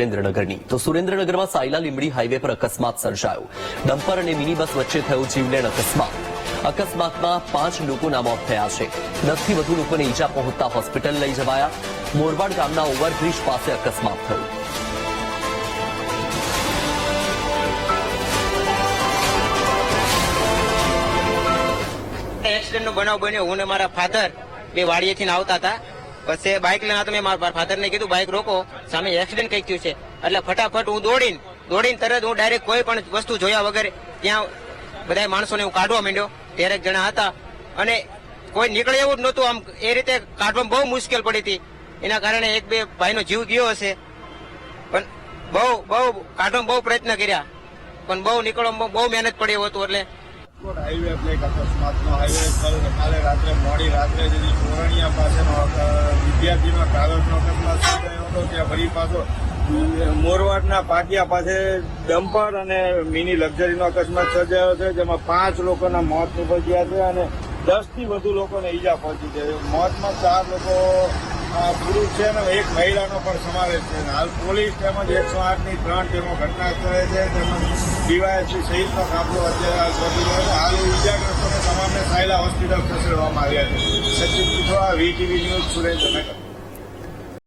સુરેન્દ્રનગરની. તો સુરેન્દ્રનગરમાં સાયલા લીમડી હાઈવે પર અકસ્માત સર્જાયો. ડમ્પર અને મિની બસ વચ્ચે થયો જીવલેણ અકસ્માત. અકસ્માતમાં પાંચ લોકોના મોત થયા છે. દસથી વધુ લોકોને ઈજા પહોંચતા હોસ્પિટલ લઈ જવાયા. મોરવાડ ગામના ઓવરબ્રિજ પાસે અકસ્માત થયો. એક્સિડન્ટનો બનાવ બન્યો. હું ને મારા ફાધર બે વાડીએથી આવતા હતા. પછી બાઇક લઈને મેં મારા ફાધરને કીધું બાઇક રોકો. સામે એક્સિડન્ટ કંઈક થયું છે. એટલે ફટાફટ હું દોડીને દોડીને તરત હું ડાયરેક્ટ કોઈ પણ વસ્તુ જોયા વગર ત્યાં બધા માણસોને હું કાઢવા માંડ્યો. ત્યારે જણા હતા. અને કોઈ નીકળે એવું જ નહોતું. આમ એ રીતે કાઢવામાં બહુ મુશ્કેલ પડી હતી. એના કારણે એક બે ભાઈનો જીવ ગયો હશે. પણ બહુ બહુ કાઢવામાં બહુ પ્રયત્ન કર્યા. પણ બહુ નીકળવામાં બહુ મહેનત પડી હતું એટલે. હાઈવે બ્રેક અકસ્માતનો હાઈવે કાલે રાત્રે મોડી રાત્રે જેથી વિદ્યાર્થીનો ટ્રાવેલ્સનો અકસ્માત સર્જાયો હતો, ત્યાં ફરી પાછો મોરવાડના પાટિયા પાસે ડમ્પર અને મિની લક્ઝરીનો અકસ્માત સર્જાયો છે, જેમાં પાંચ લોકોના મોત નિપજ્યા છે અને દસથી વધુ લોકોને ઈજા પહોંચી છે. મોતમાં ચાર લોકો પુરુષ છે અને એક મહિલાનો પણ સમાવેશ છે હાલ પોલીસ તેમજ એકસો આઠની ત્રણ ટીમો ઘટના સ્થળે છે. તેમજ ડીવાયએસપી સહિતનો કાફલો અત્યારે શોધી રહ્યો છે. હાલ ઇજાગ્રસ્તોને તમામને સાયલા હોસ્પિટલ ખસેડવામાં આવ્યા છે. Sachin Pithoda VTV news Surendranagar.